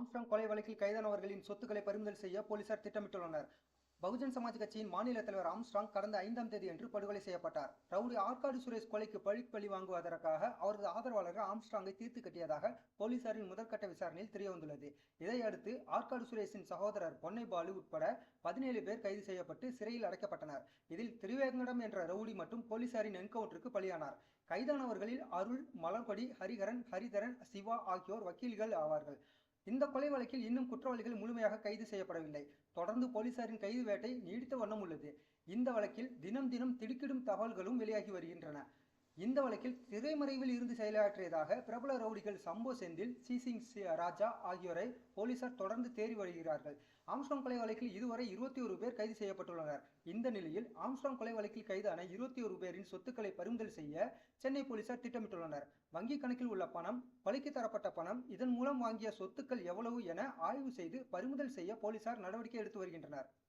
Armstrong கொலை வழக்கில் கைதானவர்களின் சொத்துக்களை பறிமுதல் செய்ய போலீசார் திட்டமிட்டுள்ளனர். பகுஜன் சமாஜ் கட்சியின் மாநில தலைவர் ஆம்ஸ்ட்ராங் கடந்த ஐந்தாம் தேதி அன்று படுகொலை செய்யப்பட்டார். ரவுடி ஆற்காடு சுரேஷ் கொலைக்கு பழி பழி வாங்குவதற்காக அவரது ஆதரவாளர்கள் ஆம்ஸ்ட்ராங்கை தீர்த்து கட்டியதாக போலீசாரின் முதற்கட்ட விசாரணையில் தெரியவந்துள்ளது. இதையடுத்து ஆற்காடு சுரேஷின் சகோதரர் பொன்னை பாலு உட்பட பதினேழு பேர் கைது செய்யப்பட்டு சிறையில் அடைக்கப்பட்டனர். இதில் திருவேங்கடம் என்ற ரவுடி மற்றும் போலீசாரின் என்கவுண்டருக்கு பலியானார். கைதானவர்களில் அருள் மலர்கொடி ஹரிஹரன் ஹரிதரன் சிவா ஆகியோர் வக்கீல்கள் ஆவார்கள். இந்த கொலை வழக்கில் இன்னும் குற்றவாளிகள் முழுமையாக கைது செய்யப்படவில்லை. தொடர்ந்து போலீசாரின் கைது வேட்டை நீடித்த வண்ணம் உள்ளது. இந்த வழக்கில் தினம் தினம் திடுக்கிடும் தகவல்களும் வெளியாகி வருகின்றன. இந்த வழக்கில் திரைமறைவில் இருந்து செயலாற்றியதாக பிரபல ரவுடிகள் சம்போ செந்தில் சீசிங் ராஜா ஆகியோரை போலீசார் தொடர்ந்து தேடி வருகிறார்கள். ஆம்ஸ்ட்ராங் கொலை வழக்கில் இதுவரை இருபத்தி ஒரு பேர் கைது செய்யப்பட்டுள்ளனர். இந்த நிலையில் ஆம்ஸ்ட்ராங் கொலை வழக்கில் கைதான இருபத்தி ஒரு பேரின் சொத்துக்களை பறிமுதல் செய்ய சென்னை போலீசார் திட்டமிட்டுள்ளனர். வங்கி கணக்கில் உள்ள பணம் பலிக்கு தரப்பட்ட பணம் இதன் மூலம் வாங்கிய சொத்துக்கள் எவ்வளவு என ஆய்வு செய்து பறிமுதல் செய்ய போலீசார் நடவடிக்கை எடுத்து வருகின்றனர்.